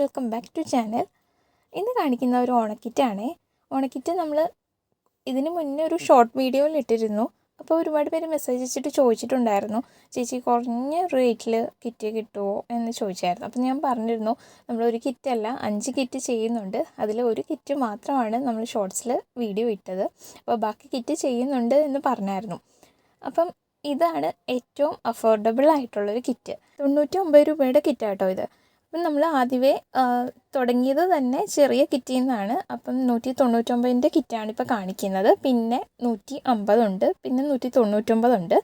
Welcome back to channel ഇന്ന് കാണിക്കുന്ന ഒരു ഓണക്കിറ്റാണ്. ഓണക്കിറ്റ് നമ്മൾ ഇതിന് മുന്നേ ഒരു ഷോർട്ട് വീഡിയോയിൽ ഇട്ടിരുന്നു. അപ്പോൾ ഒരുപാട് പേര് മെസ്സേജ് അയച്ചിട്ട് ചോദിച്ചിട്ടുണ്ടായിരുന്നു. ചേച്ചി കുറഞ്ഞ റേറ്റിൽ കിറ്റ് കിട്ടുമോ എന്ന് ചോദിച്ചായിരുന്നു. അപ്പോൾ ഞാൻ പറഞ്ഞിരുന്നു നമ്മൾ നമ്മളൊരു കിറ്റല്ല അഞ്ച് കിറ്റ് ചെയ്യുന്നുണ്ട്. അതിൽ ഒരു കിറ്റ് മാത്രമാണ് നമ്മൾ ഷോർട്സിൽ വീഡിയോ ഇട്ടത്. അപ്പോൾ ബാക്കി കിറ്റ് ചെയ്യുന്നുണ്ട് എന്ന് പറഞ്ഞായിരുന്നു. അപ്പം ഇതാണ് ഏറ്റവും അഫോർഡബിൾ ആയിട്ടുള്ളൊരു കിറ്റ് തൊണ്ണൂറ്റി ഒമ്പത് രൂപയുടെ കിറ്റാട്ടോ ഇത്. അപ്പം നമ്മൾ ആദ്യമേ തുടങ്ങിയത് തന്നെ ചെറിയ കിറ്റിൽ നിന്നാണ് അപ്പം നൂറ്റി തൊണ്ണൂറ്റൊമ്പതിന്റെ കിറ്റാണ് ഇപ്പോൾ കാണിക്കുന്നത്. പിന്നെ നൂറ്റി അമ്പതുണ്ട് പിന്നെ നൂറ്റി തൊണ്ണൂറ്റൊമ്പതുണ്ട്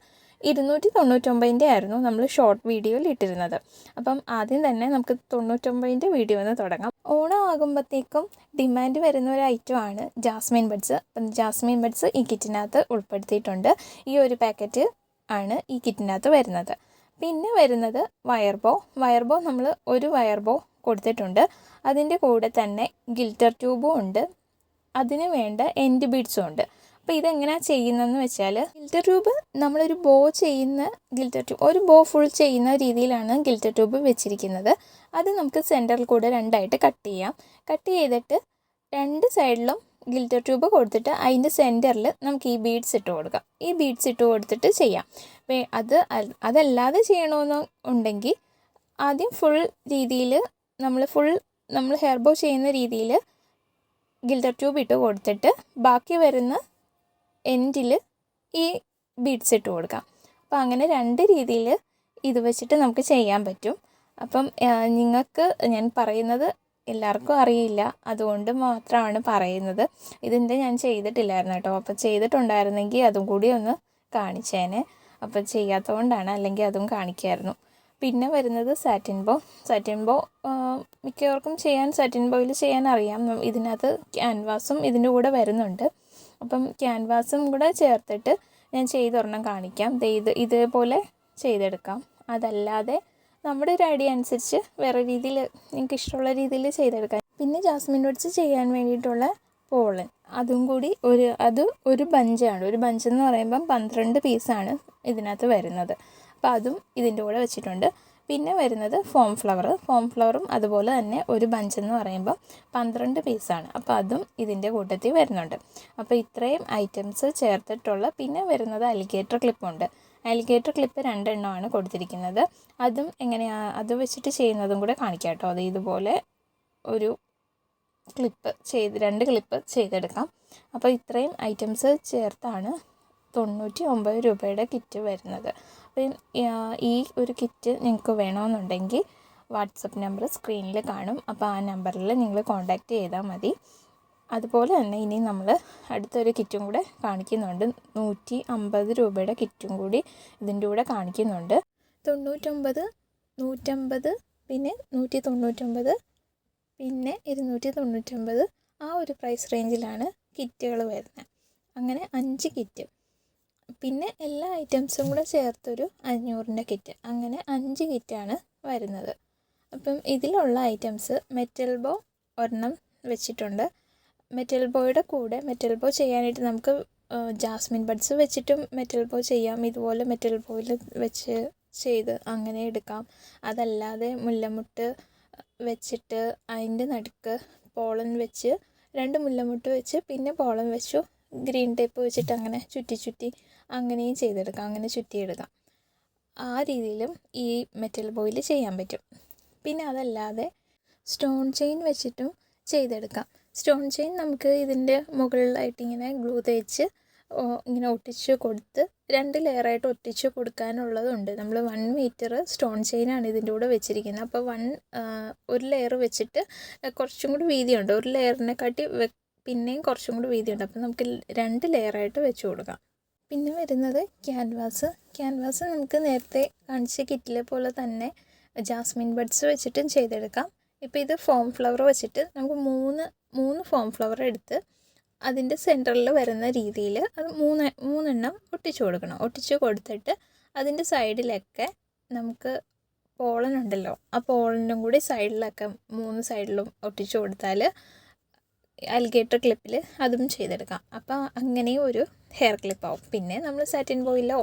ഇരുന്നൂറ്റി തൊണ്ണൂറ്റൊമ്പതിന്റെ ആയിരുന്നു നമ്മൾ ഷോർട്ട് വീഡിയോയിൽ ഇട്ടിരുന്നത്. അപ്പം ആദ്യം തന്നെ നമുക്ക് തൊണ്ണൂറ്റൊമ്പതിന്റെ വീഡിയോ ഒന്ന് തുടങ്ങാം. ഓണം ആകുമ്പോഴത്തേക്കും ഡിമാൻഡ് വരുന്ന ഒരു ഐറ്റം ആണ് ജാസ്മിൻ ബഡ്സ്. അപ്പം ജാസ്മിൻ ബഡ്സ് ഈ കിറ്റിനകത്ത് ഉൾപ്പെടുത്തിയിട്ടുണ്ട്. ഈ ഒരു പാക്കറ്റ് ആണ് ഈ കിറ്റിനകത്ത് വരുന്നത്. പിന്നെ വരുന്നത് വയർ ബോ വയർ ബോ നമ്മൾ ഒരു വയർ ബോ കൊടുത്തിട്ടുണ്ട്. അതിന്റെ കൂടെ തന്നെ ഗിൽറ്റർ ട്യൂബും ഉണ്ട്. അതിന് വേണ്ട എൻഡ് ബീഡ്സും ഉണ്ട്. അപ്പോൾ ഇതെങ്ങനെയാണ് ചെയ്യുന്നതെന്ന് വെച്ചാൽ ഗിൽറ്റർ ട്യൂബ് നമ്മളൊരു ബോ ചെയ്യുന്ന ഗിൽറ്റർ ട്യൂബ് ഒരു ബോ ഫുൾ ചെയ്യുന്ന രീതിയിലാണ് ഗിൽറ്റർ ട്യൂബ് വെച്ചിരിക്കുന്നത്. അത് നമുക്ക് സെന്ററിൽ കൂടെ രണ്ടായിട്ട് കട്ട് ചെയ്യാം. കട്ട് ചെയ്തിട്ട് രണ്ട് സൈഡിലും ഗിൽറ്റർ ട്യൂബ് കൊടുത്തിട്ട് അതിന്റെ സെന്ററിൽ നമുക്ക് ഈ ബീഡ്സ് ഇട്ട് കൊടുക്കാം. ഈ ബീഡ്സ് ഇട്ട് കൊടുത്തിട്ട് ചെയ്യാം. അത് അതല്ലാതെ ചെയ്യണമെന്ന് ഉണ്ടെങ്കിൽ ആദ്യം ഫുൾ രീതിയിൽ നമ്മൾ ഫുൾ നമ്മൾ ഹെയർ ബോ ചെയ്യുന്ന രീതിയിൽ ഗിൽറ്റർ ട്യൂബ് ഇട്ട് കൊടുത്തിട്ട് ബാക്കി വരുന്ന എൻഡിൽ ഈ ബീഡ്സ് ഇട്ട് കൊടുക്കാം. അപ്പോൾ അങ്ങനെ രണ്ട് രീതിയിൽ ഇത് വെച്ചിട്ട് നമുക്ക് ചെയ്യാൻ പറ്റും. അപ്പം നിങ്ങൾക്ക് ഞാൻ പറയുന്നത് എല്ലാവർക്കും അറിയില്ല. അതുകൊണ്ട് മാത്രമാണ് പറയുന്നത്. ഇതിന്റെ ഞാൻ ചെയ്തിട്ടില്ലായിരുന്നു കേട്ടോ. അപ്പോൾ ചെയ്തിട്ടുണ്ടായിരുന്നെങ്കിൽ അതും കൂടി ഒന്ന് കാണിച്ചേനെ. അപ്പോൾ ചെയ്യാത്തതുകൊണ്ടാണ് അല്ലെങ്കിൽ അതും കാണിക്കായിരുന്നു. പിന്നെ വരുന്നത് സാറ്റിൻ ബോ സാറ്റിൻ ബോ ആ, മിക്കവർക്കും ചെയ്യാൻ സാറ്റിൻ ബോയിൽ ചെയ്യാൻ അറിയാം. ഇതിനകത്ത് ക്യാൻവാസും ഇതിന്റെ കൂടെ വരുന്നുണ്ട്. അപ്പം ക്യാൻവാസും കൂടെ ചേർത്തിട്ട് ഞാൻ ചെയ്തൊരെണ്ണം കാണിക്കാം. ഇത് ഇതേപോലെ ചെയ്തെടുക്കാം. അതല്ലാതെ നമ്മുടെ ഒരു ഐഡിയ അനുസരിച്ച് വേറെ രീതിയിൽ നിങ്ങൾക്ക് ഇഷ്ടമുള്ള രീതിയിൽ ചെയ്തെടുക്കാം. പിന്നെ ജാസ്മിൻ വെച്ച് ചെയ്യാൻ വേണ്ടിയിട്ടുള്ള പോളൻ അതും കൂടി ഒരു അത് ഒരു ബഞ്ചാണ്. ഒരു ബഞ്ച് എന്ന് പറയുമ്പം പന്ത്രണ്ട് പീസാണ് ഇതിനകത്ത് വരുന്നത്. അപ്പോൾ അതും ഇതിന്റെ കൂടെ വെച്ചിട്ടുണ്ട്. പിന്നെ വരുന്നത് ഫോം ഫ്ലവർ ഫോം ഫ്ലവറും അതുപോലെ തന്നെ ഒരു ബഞ്ച് എന്ന് പറയുമ്പോൾ പന്ത്രണ്ട് പീസാണ്. അപ്പോൾ അതും ഇതിന്റെ കൂട്ടത്തിൽ വരുന്നുണ്ട്. അപ്പോൾ ഇത്രയും ഐറ്റംസ് ചേർത്തിട്ടുള്ള പിന്നെ വരുന്നത് അലിഗേറ്റർ ക്ലിപ്പുണ്ട്. അലിഗേറ്റർ ക്ലിപ്പ് രണ്ടെണ്ണമാണ് കൊടുത്തിരിക്കുന്നത്. അതും എങ്ങനെയാണ് അത് വെച്ചിട്ട് ചെയ്യുന്നതും കൂടെ കാണിക്കാം കേട്ടോ. അത് ഇതുപോലെ ഒരു ക്ലിപ്പ് ചെയ്ത് രണ്ട് ക്ലിപ്പ് ചെയ്തെടുക്കാം. അപ്പോൾ ഇത്രയും ഐറ്റംസ് ചേർത്താണ് തൊണ്ണൂറ്റി ഒമ്പത് രൂപയുടെ കിറ്റ് വരുന്നത്. അപ്പം ഈ ഒരു കിറ്റ് നിങ്ങൾക്ക് വേണമെന്നുണ്ടെങ്കിൽ വാട്സപ്പ് നമ്പർ സ്ക്രീനിൽ കാണും. അപ്പോൾ ആ നമ്പറിൽ നിങ്ങൾ കോൺടാക്റ്റ് ചെയ്താൽ മതി. അതുപോലെ തന്നെ ഇനി നമ്മൾ അടുത്തൊരു കിറ്റും കൂടെ കാണിക്കുന്നുണ്ട്. നൂറ്റി അമ്പത് രൂപയുടെ കിറ്റും കൂടി ഇതിന്റെ കൂടെ കാണിക്കുന്നുണ്ട്. തൊണ്ണൂറ്റൊമ്പത് നൂറ്റമ്പത് പിന്നെ നൂറ്റി തൊണ്ണൂറ്റൊമ്പത് പിന്നെ ഇരുന്നൂറ്റി തൊണ്ണൂറ്റൊമ്പത് ആ ഒരു പ്രൈസ് റേഞ്ചിലാണ് കിറ്റുകൾ വരുന്നത് അങ്ങനെ അഞ്ച് കിറ്റ്. പിന്നെ എല്ലാ ഐറ്റംസും കൂടെ ചേർത്തൊരു അഞ്ഞൂറിന്റെ കിറ്റ്. അങ്ങനെ അഞ്ച് കിറ്റാണ് വരുന്നത്. അപ്പം ഇതിലുള്ള ഐറ്റംസ് മെറ്റൽ ബോ ഒരെണ്ണം വെച്ചിട്ടുണ്ട്. മെറ്റൽ ബോയുടെ കൂടെ മെറ്റൽ ബോ ചെയ്യാനായിട്ട് നമുക്ക് ജാസ്മിൻ ബഡ്സ് വെച്ചിട്ടും മെറ്റൽ ബോ ചെയ്യാം. ഇതുപോലെ മെറ്റൽ ബോയിൽ വെച്ച് ചെയ്ത് അങ്ങനെ എടുക്കാം. അതല്ലാതെ മുല്ലമുട്ട് വെച്ചിട്ട് അതിന്റെ നടുക്ക് പോളൻ വെച്ച് രണ്ട് മുല്ലമുട്ട് വെച്ച് പിന്നെ പോളൻ വെച്ചു. ഗ്രീൻ ടേപ്പ് വെച്ചിട്ട് അങ്ങനെ ചുറ്റി ചുറ്റി അങ്ങനെയും ചെയ്തെടുക്കാം. അങ്ങനെ ചുറ്റിയെടുക്കാം. ആ രീതിയിലും ഈ മെറ്റൽ ബോയിൽ ചെയ്യാൻ പറ്റും. പിന്നെ അതല്ലാതെ സ്റ്റോൺ ചെയിൻ വെച്ചിട്ടും ചെയ്തെടുക്കാം. സ്റ്റോൺ ചെയിൻ നമുക്ക് ഇതിന്റെ മുകളിലായിട്ട് ഇങ്ങനെ ഗ്ലൂ തേച്ച് ഇങ്ങനെ ഒട്ടിച്ച് കൊടുത്ത് രണ്ട് ലെയറായിട്ട് ഒട്ടിച്ച് കൊടുക്കാനുള്ളതുണ്ട്. നമ്മൾ വൺ മീറ്റർ സ്റ്റോൺ ചെയിനാണ് ഇതിന്റെ കൂടെ വെച്ചിരിക്കുന്നത്. അപ്പോൾ വൺ ഒരു ലെയർ വെച്ചിട്ട് കുറച്ചും കൂടി വീതിയുണ്ട്. ഒരു ലെയറിനെ കാട്ടി പിന്നെയും കുറച്ചും കൂടി വീതിയുണ്ട്. അപ്പോൾ നമുക്ക് രണ്ട് ലെയറായിട്ട് വെച്ച് കൊടുക്കാം. പിന്നെ വരുന്നത് ക്യാൻവാസ്. ക്യാൻവാസ് നമുക്ക് നേരത്തെ കാണിച്ച കിറ്റിലെ പോലെ തന്നെ ജാസ്മിൻ ബഡ്സ് വെച്ചിട്ടും ചെയ്തെടുക്കാം. ഇപ്പോൾ ഇത് ഫോം ഫ്ലവർ വെച്ചിട്ട് നമുക്ക് മൂന്ന് മൂന്ന് ഫോം ഫ്ലവർ എടുത്ത് അതിന്റെ സെന്ററിൽ വരുന്ന രീതിയിൽ അത് മൂന്ന് മൂന്നെണ്ണം ഒട്ടിച്ചു കൊടുക്കണം. ഒട്ടിച്ച് കൊടുത്തിട്ട് അതിന്റെ സൈഡിലൊക്കെ നമുക്ക് പോളൻ ഉണ്ടല്ലോ ആ പോളനും കൂടി സൈഡിലൊക്കെ മൂന്ന് സൈഡിലും ഒട്ടിച്ചു കൊടുത്താൽ അൽഗേറ്റർ ക്ലിപ്പിൽ അതും ചെയ്തെടുക്കാം. അപ്പോൾ അങ്ങനെ ഒരു ഹെയർ ക്ലിപ്പാവും പിന്നെ നമ്മൾ സാറ്റിൻ ബോയിലോ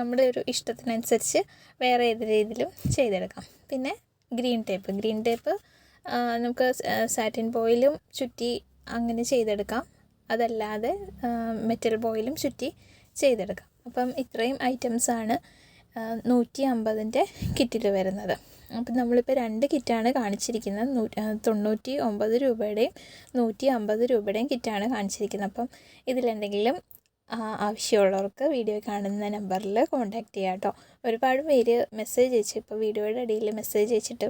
നമ്മുടെ ഒരു ഇഷ്ടത്തിനനുസരിച്ച് വേറെ ഏത് രീതിയിലും ചെയ്തെടുക്കാം. പിന്നെ ഗ്രീൻ ടേപ്പ് ഗ്രീൻ ടേപ്പ് നമുക്ക് സാറ്റിൻ ബോയിലും ചുറ്റി അങ്ങനെ ചെയ്തെടുക്കാം. അതല്ലാതെ മെറ്റൽ ബോയിലും ചുറ്റി ചെയ്തെടുക്കാം. അപ്പം ഇത്രയും ഐറ്റംസാണ് നൂറ്റി അമ്പതിന്റെ കിറ്റിൽ വരുന്നത്. അപ്പം നമ്മളിപ്പോൾ രണ്ട് കിറ്റാണ് കാണിച്ചിരിക്കുന്നത്. നൂ തൊണ്ണൂറ്റി ഒമ്പത് രൂപയുടെയും നൂറ്റി അമ്പത് രൂപയുടെയും കിറ്റാണ് കാണിച്ചിരിക്കുന്നത്. അപ്പം ഇതിലെന്തെങ്കിലും ആവശ്യമുള്ളവർക്ക് വീഡിയോ കാണുന്ന നമ്പറിൽ കോൺടാക്റ്റ് ചെയ്യാം കേട്ടോ. ഒരുപാട് പേര് മെസ്സേജ് അയച്ചു. ഇപ്പോൾ വീഡിയോയുടെ അടിയിൽ മെസ്സേജ് അയച്ചിട്ട്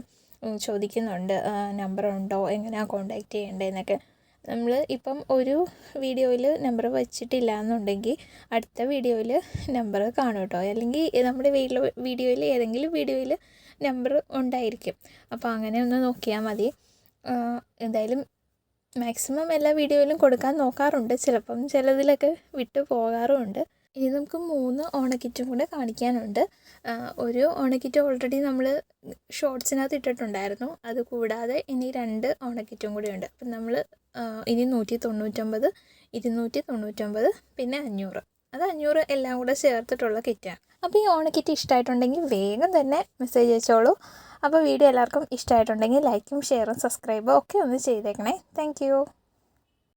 ചോദിക്കുന്നുണ്ട് നമ്പർ ഉണ്ടോ എങ്ങനെയാണ് കോൺടാക്റ്റ് ചെയ്യേണ്ടതെന്നൊക്കെ നമ്മൾ ഇപ്പം ഒരു വീഡിയോയിൽ നമ്പർ വെച്ചിട്ടില്ല എന്നുണ്ടെങ്കിൽ അടുത്ത വീഡിയോയിൽ നമ്പർ കാണും കേട്ടോ. അല്ലെങ്കിൽ നമ്മുടെ വീഡിയോ വീഡിയോയിൽ ഏതെങ്കിലും വീഡിയോയിൽ നമ്പർ ഉണ്ടായിരിക്കും. അപ്പോൾ അങ്ങനെ ഒന്ന് നോക്കിയാൽ മതി. എന്തായാലും മാക്സിമം എല്ലാ വീഡിയോയിലും കൊടുക്കാൻ നോക്കാറുണ്ട്. ചിലപ്പം ചിലതിലൊക്കെ വിട്ടു പോകാറുമുണ്ട്. ഇനി നമുക്ക് മൂന്ന് ഓണക്കിറ്റും കൂടെ കാണിക്കാനുണ്ട്. ഒരു ഓണക്കിറ്റ് ഓൾറെഡി നമ്മൾ ഷോർട്സിനകത്ത് ഇട്ടിട്ടുണ്ടായിരുന്നു. അത് കൂടാതെ ഇനി രണ്ട് ഓണക്കിറ്റും കൂടെ ഉണ്ട്. അപ്പം നമ്മൾ ഇനി നൂറ്റി തൊണ്ണൂറ്റൊമ്പത് ഇരുന്നൂറ്റി തൊണ്ണൂറ്റൊമ്പത് പിന്നെ അഞ്ഞൂറ്. അത് അഞ്ഞൂറ് എല്ലാം കൂടെ ചേർത്തിട്ടുള്ള കിറ്റാണ്. അപ്പോൾ ഈ ഓണക്കിറ്റ് ഇഷ്ടമായിട്ടുണ്ടെങ്കിൽ വേഗം തന്നെ മെസ്സേജ് അയച്ചോളൂ. അപ്പോൾ വീഡിയോ എല്ലാവർക്കും ഇഷ്ടമായിട്ടുണ്ടെങ്കിൽ ലൈക്കും ഷെയറും സബ്സ്ക്രൈബും ഒക്കെ ഒന്ന് ചെയ്തേക്കണേ. താങ്ക്